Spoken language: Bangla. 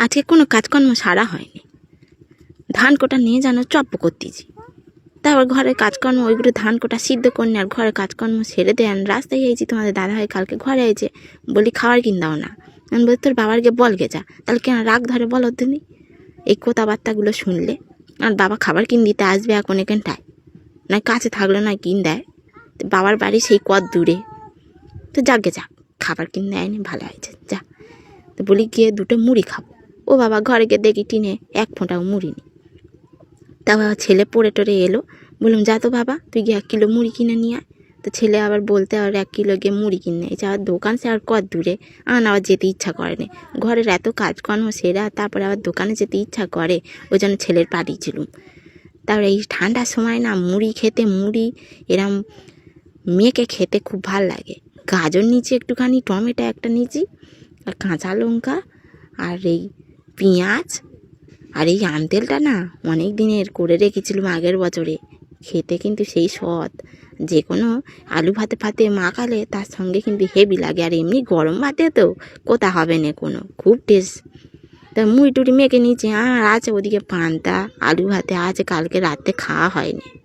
আজকে কোনো কাজকর্ম সারা হয়নি। ধান কোটা নিয়ে যেন চপ্প করতেছি। তারপর ঘরের কাজকর্ম, ওইগুলো ধান কোটা সিদ্ধ করে আর ঘরের কাজকর্ম সেরে দেন। রাস্তায় গিয়েছি তোমাদের দাদা ভাই কালকে ঘরে এসেছে বলি খাবার কিন দাও না। আমি বলি, তোর বাবারকে বলগে যা। তাহলে কেন রাগ ধরে বল তুমি এই কথাবার্তাগুলো শুনলে আর বাবা খাবার কিন দিতে আসবে এখন এখানটায়। না কাছে থাকলে না, কিন দেয়। বাবার বাড়ি সেই কত দূরে। তো যাকে যাক। খাবার কিনে দেয়নি, ভালো হয়েছে। যা। তো বলি, গিয়ে দুটো মুড়ি খাব। ও বাবা ঘরে গিয়ে দেখি টিনে এক ফোঁটাও মুড়ি নেই। তা বাবা ছেলে পড়ে টরে এলো। বললাম, যা তো বাবা, তুই গিয়ে এক কিলো মুড়ি কিনে নিয়ে আয়। তো ছেলে আবার বলতে আর এক কিলো গিয়ে মুড়ি কিনে এসে আবার দোকান সে আর কত দূরে? আমার আবার যেতে ইচ্ছা করে না। ঘরের এত কাজকর্ম সেরা, তারপরে আবার দোকানে যেতে ইচ্ছা করে, ওই জন্য ছেলের পাঠিয়েছিলুম তারপরে এই ঠান্ডার সময় না, মুড়ি খেতে মুড়ি, এরম মেয়েকে খেতে খুব ভালো লাগে। গাজর নিচে একটুখানি, টমেটো একটা নিচি আর কাঁচা লঙ্কা, আর এই পেঁয়াজ? আর, এই আম তেলটা না অনেক দিনের করে রেখেছিলাম আগের বছরে। খেতে কিন্তু সেই সৎ যে কোনো আলু ভাতে ফাতে মাখালে তার সঙ্গে কিন্তু হেভি লাগে। আর এমনি গরম ভাতে তো কোথা হবে না কোনো, খুব টেস্ট তা মুড়ি টুড়ি মেখে নিয়েছি। আর আছে ওদিকে পান্তা, আলু ভাতে। আছে কালকে রাতে খাওয়া হয়নি।